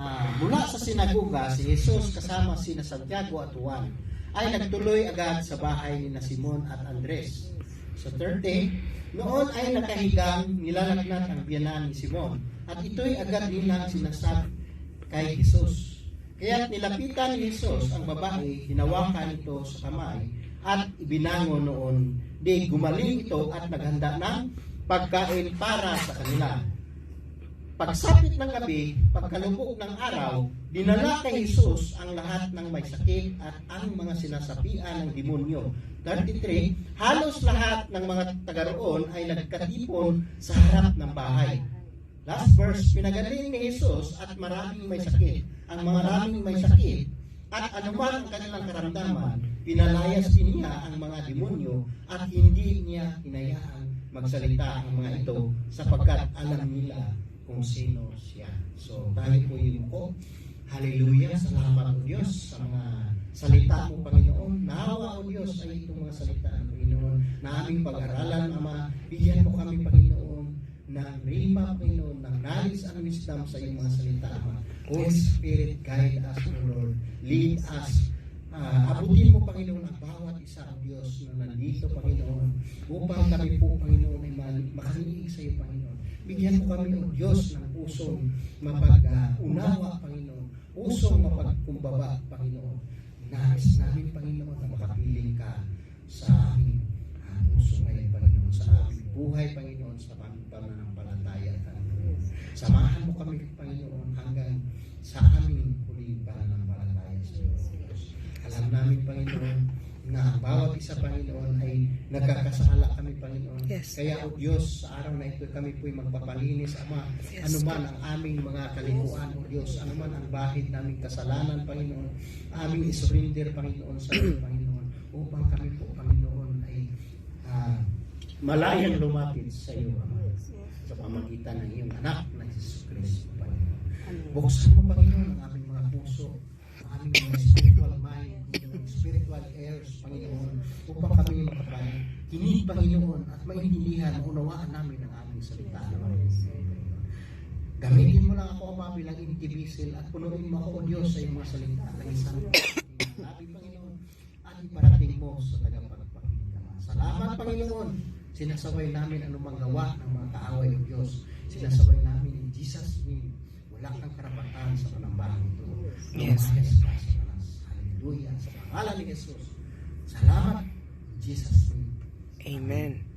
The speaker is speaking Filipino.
ah, mula sa sinaguga, si Jesus kasama sina Santiago at Juan ay nagtuloy agad sa bahay ni na Simon at Andres. Sa 30, noon ay nakahigang nilalagnat ang biyanan ni Simon at ito'y agad nilang sinasab kay Jesus. Kaya nilapitan ni Jesus ang babae, hinawakan ito sa kamay at ibinangon noon. Di gumaling ito at naghanda ng pagkain para sa kanila. Pagsapit ng gabi, pagkalubog ng araw, dinala kay Jesus ang lahat ng may sakit at ang mga sinasapian ng demonyo. 33, halos lahat ng mga taga roon ay nagkatipon sa harap ng bahay. Last verse, pinagaling ni Jesus at maraming may sakit. Ang maraming may sakit at anuman ang kanilang karamdaman, pinalayas din niya ang mga demonyo at hindi niya hinayaan magsalita ang mga ito sapagkat alam nila kung sino siya. So tayo po yung ko. Hallelujah. Salamat o Diyos sa mga salita mo, Panginoon. Nawa o Diyos ay itong mga salita ng Panginoon na aming pag-aralan, Ama. Bigyan mo kami, Panginoon, ng rima, Panginoon, ng knowledge and wisdom sa iyong mga salita, Ama. Holy Spirit, guide us, O Lord. Lead us. Ah, abutin mo, Panginoon, ang bawat isa ang Diyos na nandito, Panginoon, upang kami po, Panginoon, ay makaliig sa iyo, Panginoon. Bigyan mo kami, O Diyos, ng pusong mapag-unawa, Panginoon. Pusong mapagkumbaba, Panginoon. Nais namin, Panginoon, na makapiling ka sa aming ah, puso ngayon, Panginoon, sa aming buhay, Panginoon, sa aming pananampalataya, Panginoon. Samahan mo kami, Panginoon, hanggang sa aming huling pananampalataya sa iyo, O Diyos. Alam namin, Panginoon, na ang bawat isa, Panginoon, ay nagkakasala kami, Panginoon. Yes. Kaya, O Diyos, sa araw na ito, kami po'y magpapalinis, Ama, Yes, anuman ang aming mga kalikuan, O Diyos, anuman ang bahid naming kasalanan, Panginoon, aming isurrender, Panginoon, sa iyo, Panginoon, upang kami po, Panginoon, ay ah, malayang lumapit sa iyo, Ama, sa pamagitan ng iyong anak na Jesus Christ, Panginoon. Buksan mo, Panginoon, ang aming mga puso, ang aming mga upang kami makapakinig, kinig, Panginoon, at maintindihan, unawaan namin ang aming salita. Gamitin mo lang ako, Ama, bilang indivisil at punuin mo ako, O Diyos, sa iyong mga salita ng isang labi, Panginoon, at iparating mo sa tagapagpakita. Salamat, Panginoon. Sinasabay namin anumang gawa ng mga kaaway ng Diyos. Sinasabay namin in Jesus' name. Wala kang karapatan sa panambahan ito. Yes. Lumayas ka sa. Hallelujah. Sa pangalan ni Jesus. Amen.